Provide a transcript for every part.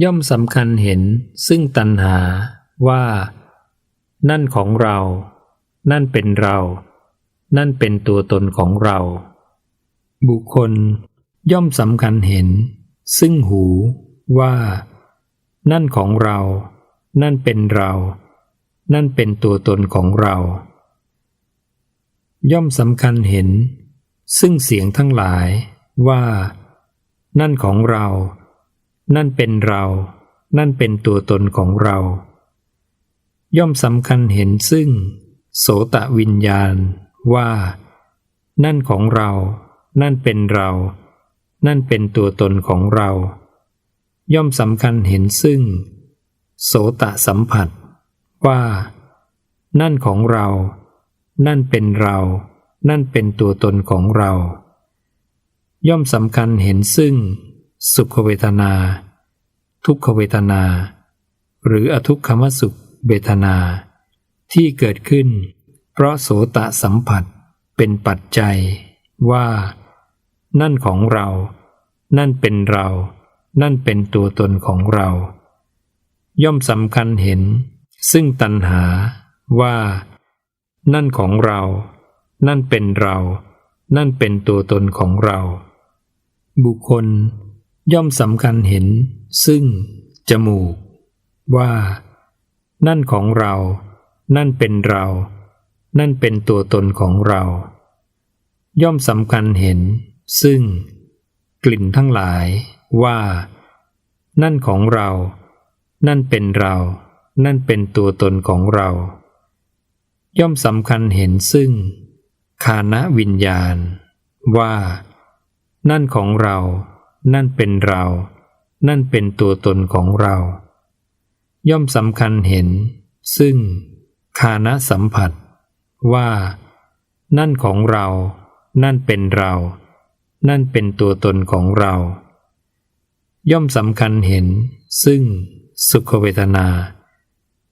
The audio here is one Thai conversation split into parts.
ย่อมสำคัญเห็นซึ่งตัณหาว่า นั่นของเรา นั่นเป็นเรา นั่นเป็นตัวตนของเรา บุคคลย่อมสำคัญเห็น ซึ่งหูว่า นั่นของเรา นั่นเป็นเรา นั่นเป็นตัวตนของเรา ย่อมสำคัญเห็น ซึ่งเสียงทั้งหลายว่า นั่นของเรา นั่นเป็นเรา นั่นเป็นตัวตนของเรา ย่อมสำคัญเห็นซึ่ง โสตะวิญญาณว่า นั่นของเรา นั่นเป็นเรา นั่นเป็นตัวตนของเรา ย่อมสำคัญเห็นซึ่ง โสตะสัมผัส ว่า นั่นของเรา นั่นเป็นเรา นั่นเป็นตัวตนของเรา ย่อมสำคัญเห็นซึ่ง สุขเวทนา ทุกขเวทนา หรืออทุกขมสุขเวทนา ที่เกิดขึ้น เพราะโสตะสัมผัสเป็นปัจจัยว่า นั่นของเรา นั่นเป็นเรา นั่นเป็นตัวตนของเรา ย่อมสำคัญเห็น ซึ่งตัณหาว่า นั่นของเรา นั่นเป็นเรา นั่นเป็นตัวตนของเรา บุคคล ย่อมสำคัญเห็น ซึ่ง จมูก ว่า นั่นของเรา นั่นเป็นเรา นั่นเป็นตัวตนของเรา ย่อมสำคัญเห็น ซึ่ง กลิ่นทั้งหลาย ว่า นั่นของเรา นั่นเป็นเรา นั่นเป็นตัวตนของเรา ย่อมสำคัญเห็นซึ่ง คานะวิญญาณ ว่า นั่นของเรา นั่นเป็นเรา นั่นเป็นตัวตนของเรา ย่อมสำคัญเห็น ซึ่งคานะสัมผัส ว่า นั่นของเรา นั่นเป็นเรา นั่นเป็นตัวตนของเรา ย่อมสำคัญเห็น ซึ่ง สุขเวทนา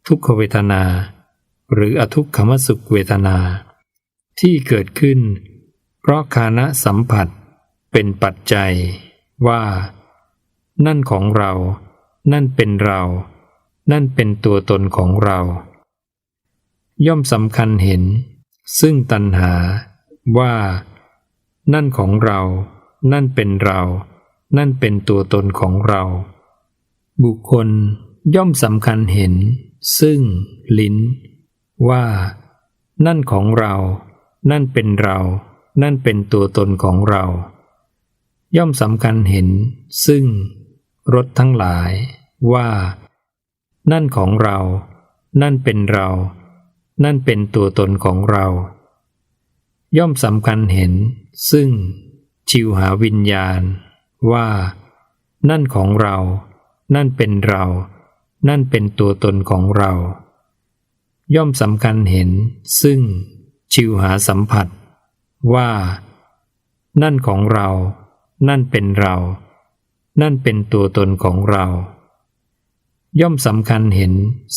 ทุกขเวทนา หรืออทุกขมสุขเวทนา ที่เกิดขึ้น เพราะคานะสัมผัสเป็นปัจจัย ว่า นั่นของเรา นั่นเป็นเรา นั่นเป็นตัวตนของเรา ย่อมสำคัญเห็น ซึ่งตัณหา ว่า นั่นของเรา นั่นเป็นเรา นั่นเป็นตัวตนของเรา บุคคลย่อมสำคัญเห็น ซึ่ง ลิ้น ว่า นั่นของเรา นั่นเป็นเรา นั่นเป็นตัวตนของเรา ย่อมสำคัญเห็น ซึ่งรสทั้งหลายว่า นั่นของเรา นั่นเป็นเรา นั่นเป็นตัวตนของเรา ย่อมสำคัญเห็น ซึ่ง ชิวหาวิญญาณ ว่า นั่นของเรา นั่นเป็นเรา นั่นเป็นตัวตนของเรา ย่อมสำคัญเห็น ซึ่ง ชิวหาสัมผัส ว่า นั่นของเรา นั่นเป็นเรา นั่นเป็นตัวตนของเรา ย่อมสำคัญเห็น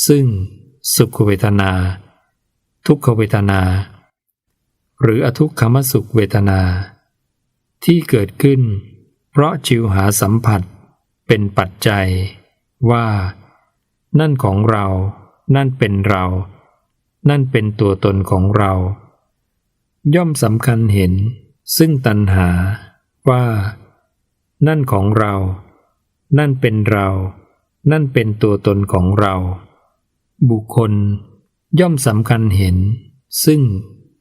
ซึ่งสุขเวทนา ทุกขเวทนา หรืออทุกขมสุขเวทนา ที่เกิดขึ้น เพราะชิวหาสัมผัสเป็นปัจจัย ว่า นั่นของเรา นั่นเป็นเรา นั่นเป็นตัวตนของเรา ย่อมสำคัญเห็นซึ่งตัณหา ว่า นั่นของเรา นั่นเป็นเรา นั่นเป็นตัวตนของเรา บุคคลย่อมสำคัญเห็น ซึ่ง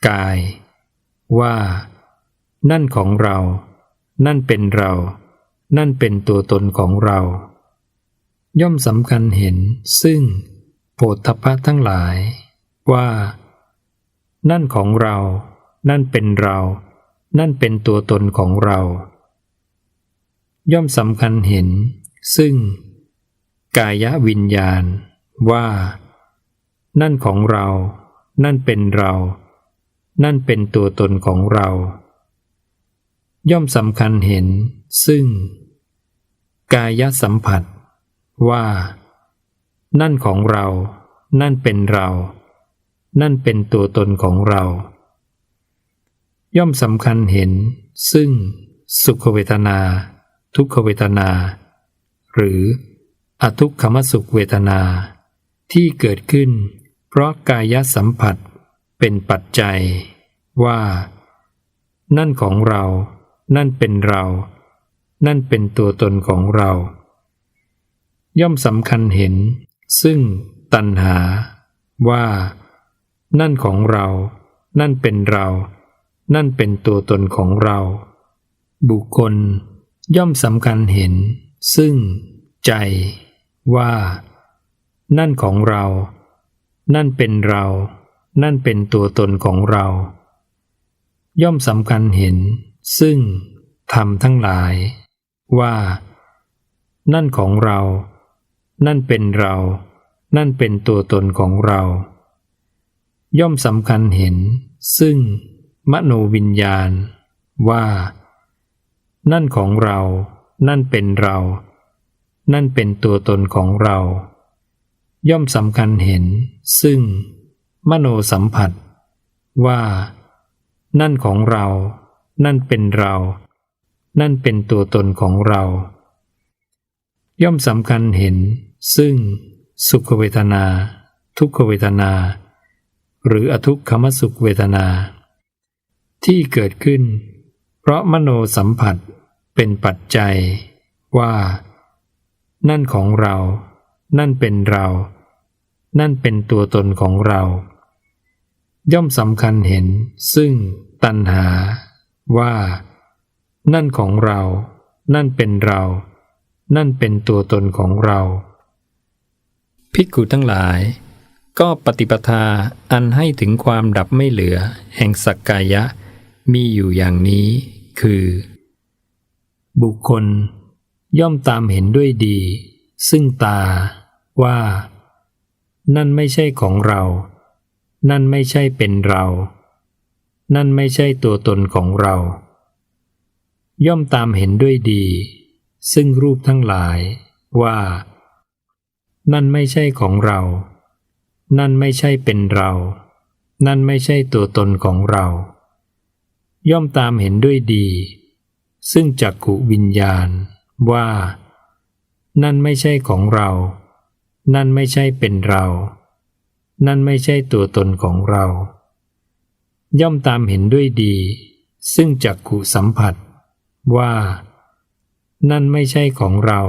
กาย ว่า นั่นของเรา นั่นเป็นเรา นั่นเป็นตัวตนของเรา ย่อมสำคัญเห็น ซึ่งโผฏฐัพพะทั้งหลาย ว่า นั่นของเรา นั่นเป็นเรา นั่นเป็นตัวตนของเรา ย่อมสำคัญเห็น ซึ่ง กายวิญญาณ ว่า นั่นของเรา นั่นเป็นเรา นั่นเป็นตัวตนของเรา ย่อมสำคัญเห็น ซึ่ง กายสัมผัส ว่า นั่นของเรา นั่นเป็นเรา นั่นเป็นตัวตนของเรา ย่อมสำคัญเห็น ซึ่งสุขเวทนา ทุกขเวทนา หรืออทุกขมสุขเวทนา ที่เกิดขึ้น เพราะกายสัมผัสเป็นปัจจัย ว่า นั่นของเรา นั่นเป็นเรา นั่นเป็นตัวตนของเรา ย่อมสำคัญเห็น ซึ่งตัณหา ว่า นั่นของเรา นั่นเป็นเรา นั่นเป็นตัวตนของเรา บุคคลย่อมสำคัญเห็น ซึ่ง ใจ ว่า นั่นของเรา นั่นเป็นเรา นั่นเป็นตัวตนของเรา ย่อมสำคัญเห็น ซึ่งธรรมทั้งหลาย ว่า นั่นของเรา นั่นเป็นเรา นั่นเป็นตัวตนของเรา ย่อมสำคัญเห็น ซึ่ง มโนวิญญาณ ว่า นั่นของเรา นั่นเป็นเรา นั่นเป็นตัวตนของเรา ย่อมสำคัญเห็น ซึ่ง มโนสัมผัส ว่า นั่นของเรา นั่นเป็นเรา นั่นเป็นตัวตนของเรา ย่อมสำคัญเห็น ซึ่ง สุขเวทนา ทุกขเวทนา หรืออทุกขมสุขเวทนา ที่เกิดขึ้น เพราะมโนสัมผัสเป็นปัจจัย ว่า นั่นของเรา นั่นเป็นเรา นั่นเป็นตัวตนของเรา ย่อมสำคัญเห็นซึ่งตัณหา ว่า นั่นของเรา นั่นเป็นเรา นั่นเป็นตัวตนของเรา ภิกขุทั้งหลายก็ปฏิปทาอันให้ถึงความดับไม่เหลือ แห่งสักกายะ มีอยู่อย่างนี้คือ บุคคลย่อมตามเห็นด้วยดี ซึ่งตาว่า นั่นไม่ใช่ของเรา นั่นไม่ใช่เป็นเรา นั่นไม่ใช่ตัวตนของเรา ย่อมตามเห็นด้วยดี ซึ่งรูปทั้งหลายว่า นั่นไม่ใช่ของเรา นั่นไม่ใช่เป็นเรา นั่นไม่ใช่ตัวตนของเรา ย่อมตามเห็นด้วยดี ซึ่งจักขุวิญญาณ ว่า นั่นไม่ใช่ของเรา นั่นไม่ใช่เป็นเรา นั่นไม่ใช่ตัวตนของเรา ย่อมตามเห็นด้วยดี ซึ่งจักขุสัมผัส ว่า นั่นไม่ใช่ของเรา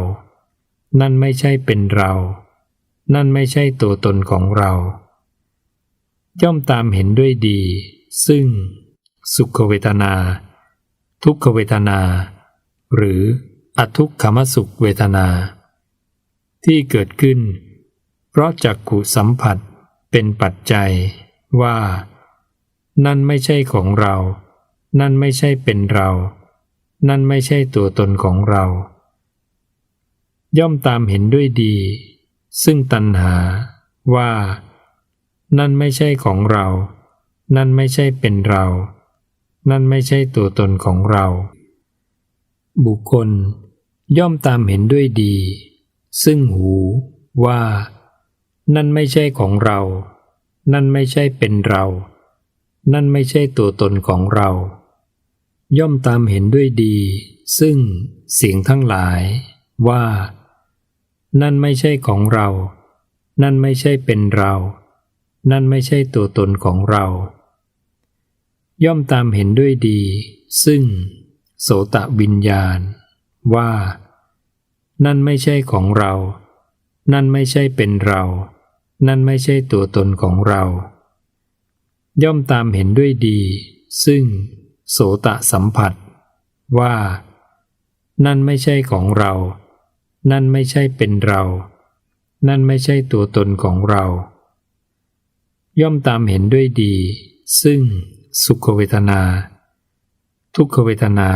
นั่นไม่ใช่เป็นเรา นั่นไม่ใช่ตัวตนของเรา ย่อมตามเห็นด้วยดี ซึ่ง สุขเวทนา ทุกขเวทนา หรืออทุกขมสุขเวทนา ที่เกิดขึ้น เพราะจักขุสัมผัสเป็นปัจจัยว่า นั่นไม่ใช่ของเรา นั่นไม่ใช่เป็นเรา นั่นไม่ใช่ตัวตนของเรา ย่อมตามเห็นด้วยดี ซึ่งตัณหาว่า นั่นไม่ใช่ของเรา นั่นไม่ใช่เป็นเรา นั่นไม่ใช่ตัวตนของเรา บุคคลย่อมตามเห็นด้วยดี ซึ่งหูว่า นั่นไม่ใช่ของเรา นั่นไม่ใช่เป็นเรา นั่นไม่ใช่ตัวตนของเรา ย่อมตามเห็นด้วยดี ซึ่งเสียงทั้งหลาย ว่า นั่นไม่ใช่ของเรา นั่นไม่ใช่เป็นเรา นั่นไม่ใช่ตัวตนของเรา ย่อมตามเห็นด้วยดี ซึ่ง โสตะวิญญาณ ว่า นั่นไม่ใช่ของเรา นั่นไม่ใช่เป็นเรา นั่นไม่ใช่ตัวตนของเรา ย่อมตามเห็นด้วยดี ซึ่ง โสตะสัมผัส ว่า นั่นไม่ใช่ของเรา นั่นไม่ใช่เป็นเรา นั่นไม่ใช่ตัวตนของเรา ย่อมตามเห็นด้วยดี ซึ่ง สุขเวทนา ทุกขเวทนา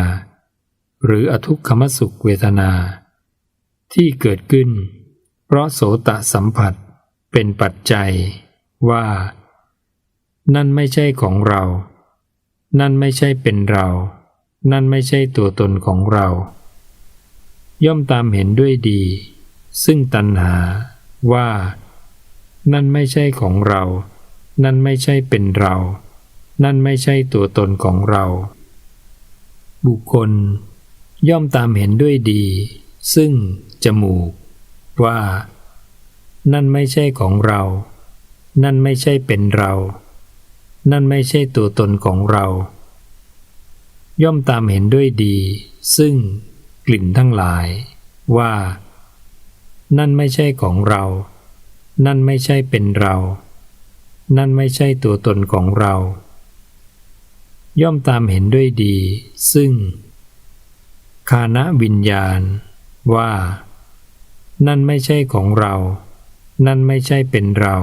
หรืออทุกขมสุขเวทนา ที่เกิดขึ้น เพราะโสตะสัมผัสเป็นปัจจัยว่า นั่นไม่ใช่ของเรา นั่นไม่ใช่เป็นเรา นั่นไม่ใช่ตัวตนของเรา ย่อมตามเห็นด้วยดี ซึ่งตัณหาว่า นั่นไม่ใช่ของเรา นั่นไม่ใช่เป็นเรา นั่นไม่ใช่ตัวตนของเรา บุคคล ย่อมตามเห็นด้วยดี ซึ่ง จมูก ว่า นั่นไม่ใช่ของเรา นั่นไม่ใช่เป็นเรา นั่นไม่ใช่ตัวตนของเรา ย่อมตามเห็นด้วยดี ซึ่ง กลิ่นทั้งหลาย ว่า นั่นไม่ใช่ของเรา นั่นไม่ใช่เป็นเรา นั่นไม่ใช่ตัวตนของเรา ย่อมตามเห็นด้วยดี ซึ่ง คานะวิญญาณ ว่า นั่นไม่ใช่ของเรา นั่นไม่ใช่เป็นเรา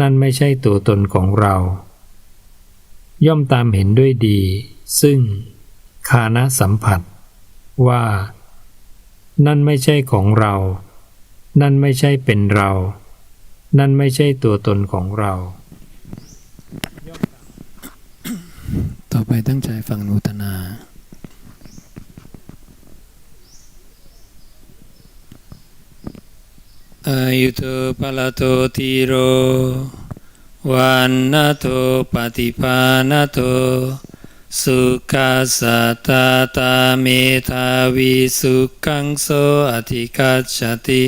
นั่นไม่ใช่ตัวตนของเรา ย่อมตามเห็นด้วยดี ซึ่ง คานะสัมผัส ว่า นั่นไม่ใช่ของเรา นั่นไม่ใช่เป็นเรา นั่นไม่ใช่ตัวตนของเรา ต่อไปตั้งใจฟังนุตนา อายุโตปะละโตติโร วันนาโตปฏิปานาโต สุขัสสะตาตาเมธาวิสุขังโสอธิกัจฉติ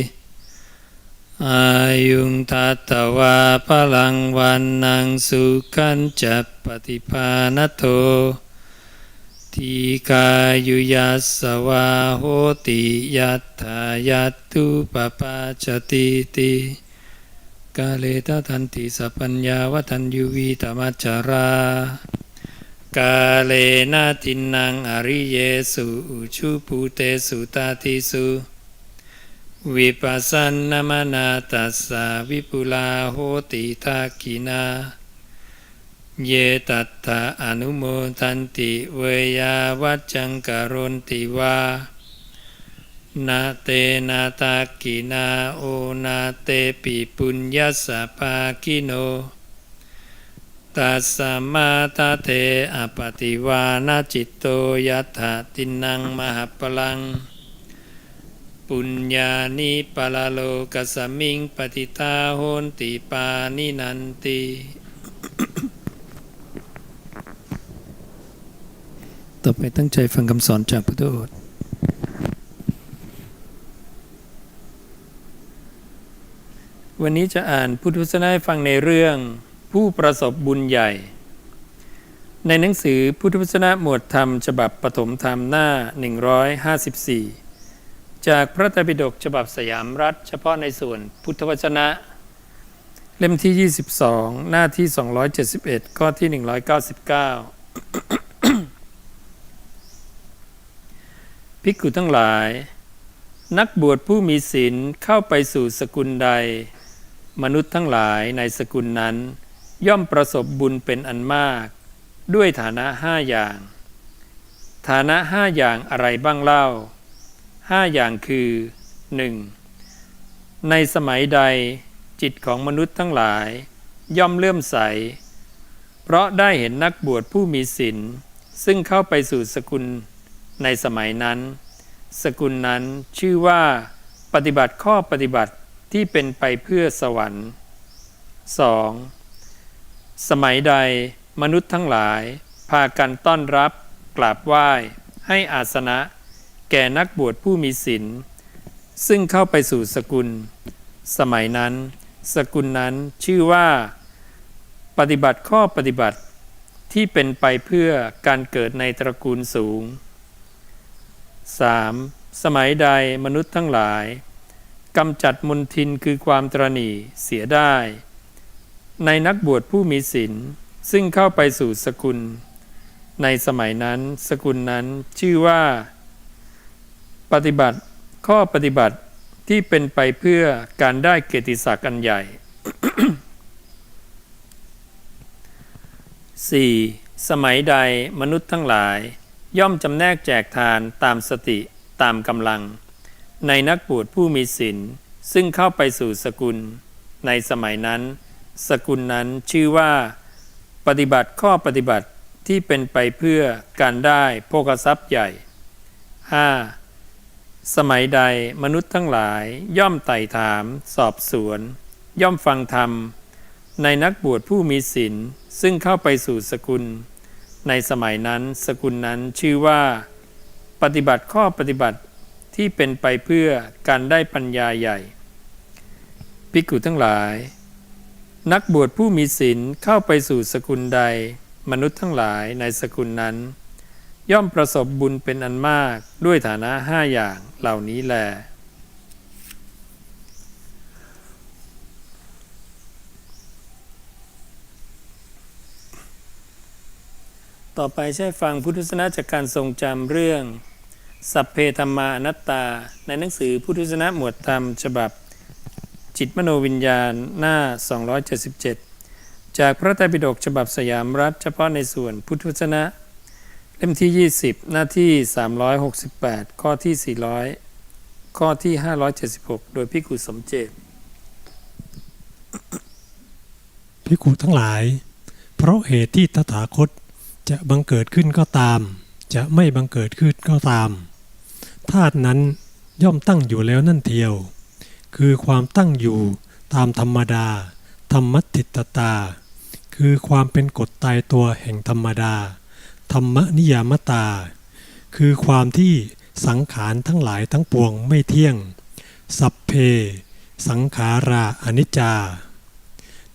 อายุงทัตตวาพลังวันนังสุขันจะปฏิภาณโตทีกายุยัสสวาโหติยัตถายัตตุปปาจติติกาเลตทันติสัพปัญญาวัตัญยุวีตมัจจารากาเลนะตินังอริเยสุอุชุปูเตสุตาติสุ วิปัสสนามนาตัสสะวิปุลาโหติทากินา เยตัตถะอนุโมทันติเวยาวัจจังกรณติวานาเตนาตากินาโอนาเตปิปุญญาสปากิโนตัสสมาตาเตอปติวานาจิตโตยัตถตินังมหปลัง ปุญญานิปะละโลกัสสมิงปฏิตาโหนติปานินันติต่อไปตั้งใจฟังคำสอนจากพุทธโอษฐ์วันนี้จะอ่านพุทธวจนะให้ฟังในเรื่องผู้ประสบบุญใหญ่ ในหนังสือพุทธวจนะหมวดธรรมฉบับปฐมธรรมหน้า 154 จากพระไตรปิฎกฉบับสยามรัฐ เฉพาะในส่วนพุทธวจนะ เล่มที่ 22 หน้าที่ 271 ข้อที่ 199 ภิกขุทั้งหลาย นักบวชผู้มีศีลเข้าไปสู่สกุลใด มนุษย์ทั้งหลายในสกุลนั้น ย่อมประสบบุญเป็นอันมาก ด้วยฐานะห้าอย่าง ฐานะห้าอย่างอะไรบ้างเล่า ห้าอย่างคือหนึ่งในสมัยใดจิตของมนุษย์ทั้งหลาย ย่อมเลื่อมใส เพราะได้เห็นนักบวชผู้มีศีลซึ่งเข้าไปสู่สกุลในสมัยนั้น สกุลนั้นชื่อว่า ปฏิบัติข้อปฏิบัติที่เป็นไปเพื่อสวรรค์ 2. สมัยใดมนุษย์ทั้งหลาย พากันต้อนรับกราบไหว้ ให้อาสนะ ก่นักบวชผู้มีศีลซึ่งเข้าไปสู่สกุล สมัยนั้น สกุลนั้นชื่อว่า ปฏิบัติข้อปฏิบัติที่เป็นไปเพื่อการเกิดในตระกูลสูง 3. สมัยใดมนุษย์ทั้งหลายกำจัดมนทินคือความตรณีเสียได้ ในนักบวชผู้มีศีลซึ่งเข้าไปสู่สกุล ในสมัยนั้นสกุลนั้นชื่อว่า ปฏิบัติข้อปฏิบัติที่เป็นไปเพื่อการได้เกียรติศักดิ์อันใหญ่ 4. สมัยใดมนุษย์ทั้งหลาย ย่อมจำแนกแจกทานตามสติตามกำลัง ในนักบวชผู้มีศีลซึ่งเข้าไปสู่สกุล ในสมัยนั้น สกุลนั้นชื่อว่า ปฏิบัติข้อปฏิบัติที่เป็นไปเพื่อการได้โภคทรัพย์ใหญ่ 5. สมัยใดมนุษย์ทั้งหลายย่อมไต่ถาม สอบสวน ย่อมฟังธรรม ในนักบวชผู้มีศีลซึ่งเข้าไปสู่สกุล ในสมัยนั้นสกุลนั้นชื่อว่า ปฏิบัติข้อปฏิบัติที่เป็นไปเพื่อการได้ปัญญาใหญ่ภิกขุทั้งหลาย นักบวชผู้มีศีลเข้าไปสู่สกุลใด มนุษย์ทั้งหลายในสกุลนั้น ย่อมประสบบุญเป็นอันมากด้วยฐานะห้าอย่างเหล่านี้แล ต่อไปใช้ฟังพุทธศาสนาจากการทรงจำเรื่อง สัพเพธรรมานัตตา ในหนังสือพุทธศาสนาหมวดธรรม ฉบับ จิตมโนวิญญาณหน้า 277 จากพระไตรปิฎกฉบับสยามรัฐเฉพาะในส่วนพุทธวจนะ เล่มที่20 หน้าที่ 368 ข้อที่ 400 ข้อที่ 576 โดยพิกุสมเจตพิกุทั้งหลาย เพราะเหตุที่ตถาคตจะบังเกิดขึ้นก็ตาม จะไม่บังเกิดขึ้นก็ตามธาตุนั้นย่อมตั้งอยู่แล้วนั่นเทียว คือความตั้งอยู่ตามธรรมดา ธรรมติตตา คือความเป็นกฎตายตัวแห่งธรรมดา ธรรมนิยามตา คือความที่สังขารทั้งหลายทั้งปวงไม่เที่ยง สัพเพ สังขาราอนิจจา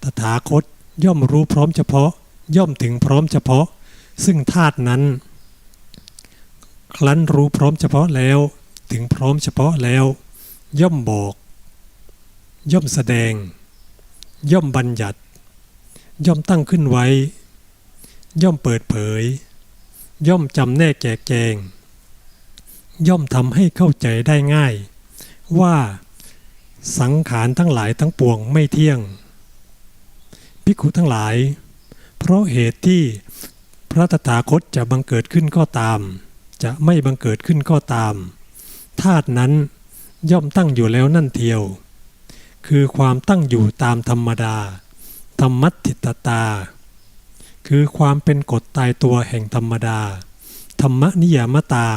ตถาคตย่อมรู้พร้อมเฉพาะ ย่อมถึงพร้อมเฉพาะ ซึ่งธาตุนั้น ครั้นรู้พร้อมเฉพาะแล้ว ถึงพร้อมเฉพาะแล้ว ย่อมบอก ย่อมแสดง ย่อมบัญญัติ ย่อมตั้งขึ้นไว้ ย่อมเปิดเผย ย่อมจำแนกแจกแจง ย่อมทำให้เข้าใจได้ง่าย ว่าสังขารทั้งหลายทั้งปวงไม่เที่ยงภิกขุทั้งหลาย เพราะเหตุที่พระตถาคตจะบังเกิดขึ้นก็ตาม จะไม่บังเกิดขึ้นก็ตามธาตุนั้นย่อมตั้งอยู่แล้วนั่นเทียว คือความตั้งอยู่ตามธรรมดา ธรรมัติตตา คือความเป็นกฎตายตัวแห่งธรรมดา ธรรมนิยามตา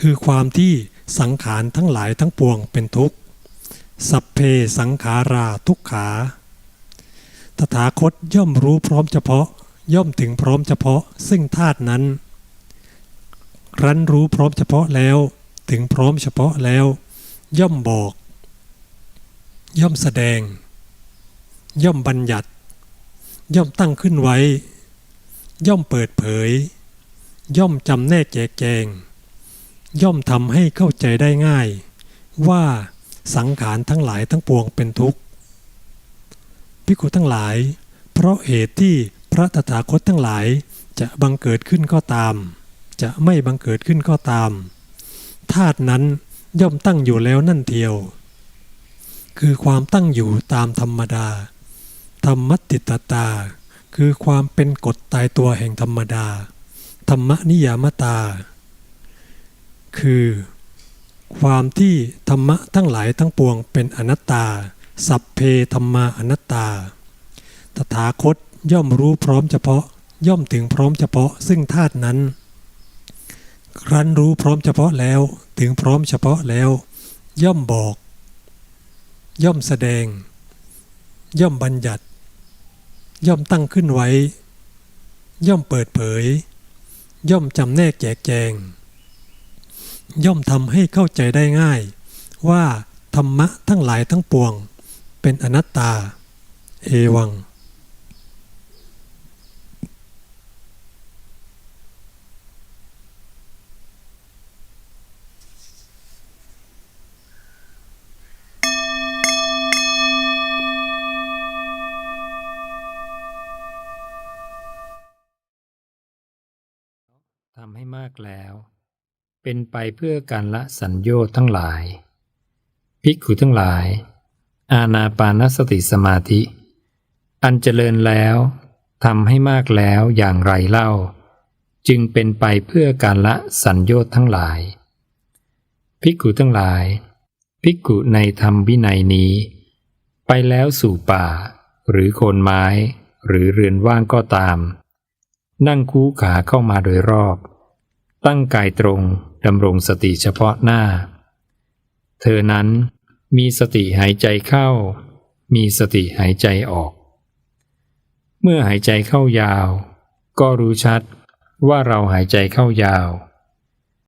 คือความที่สังขารทั้งหลายทั้งปวงเป็นทุกข์ สัพเพสังขาราทุกขา ตถาคตย่อมรู้พร้อมเฉพาะ ย่อมถึงพร้อมเฉพาะ ซึ่งธาตุนั้น ครั้นรู้พร้อมเฉพาะแล้ว ถึงพร้อมเฉพาะแล้ว ย่อมบอก ย่อมแสดง ย่อมบัญญัติ ย่อมตั้งขึ้นไว้ ย่อมเปิดเผย ย่อมจำแนกแจกแจง ย่อมทำให้เข้าใจได้ง่าย ว่าสังขารทั้งหลายทั้งปวงเป็นทุกข์ภิกุทั้งหลาย เพราะเหตุที่พระตถาคตทั้งหลายจะบังเกิดขึ้นก็ตาม จะไม่บังเกิดขึ้นก็ตามธาตุนั้นย่อมตั้งอยู่แล้วนั่นเทียว คือความตั้งอยู่ตามธรรมดา ธรรมติตตา คือความเป็นกฎตายตัวแห่งธรรมดา ธรรมนิยามตา คือ ความที่ธรรมะทั้งหลายทั้งปวงเป็นอนัตตา สัพเพธรรมาอนัตตา ตถาคตย่อมรู้พร้อมเฉพาะ ย่อมถึงพร้อมเฉพาะซึ่งธาตุนั้น ครั้นรู้พร้อมเฉพาะแล้วถึงพร้อมเฉพาะแล้ว ย่อมบอก ย่อมแสดง ย่อมบัญญัติ ย่อมตั้งขึ้นไว้ ย่อมเปิดเผย ย่อมจำแนกแจกแจง ย่อมทำให้เข้าใจได้ง่าย ว่าธรรมะทั้งหลายทั้งปวง เป็นอนัตตา เอวัง มากแล้ว เป็นไปเพื่อการละสัญโยชน์ทั้งหลาย ภิกขุทั้งหลาย อาณาปานสติสมาธิ อันเจริญแล้วทำให้มากแล้วอย่างไรเล่า จึงเป็นไปเพื่อการละสัญโยชน์ทั้งหลาย ภิกขุทั้งหลาย ภิกขุในธรรมวินัยนี้ ไปแล้วสู่ป่า หรือโคนไม้ หรือเรือนว่างก็ตามนั่งคู่ขาเข้ามาโดยรอบ ตั้งกายตรงดำรงสติเฉพาะหน้า เธอนั้นมีสติหายใจเข้า มีสติหายใจออก เมื่อหายใจเข้ายาว ก็รู้ชัดว่าเราหายใจเข้ายาว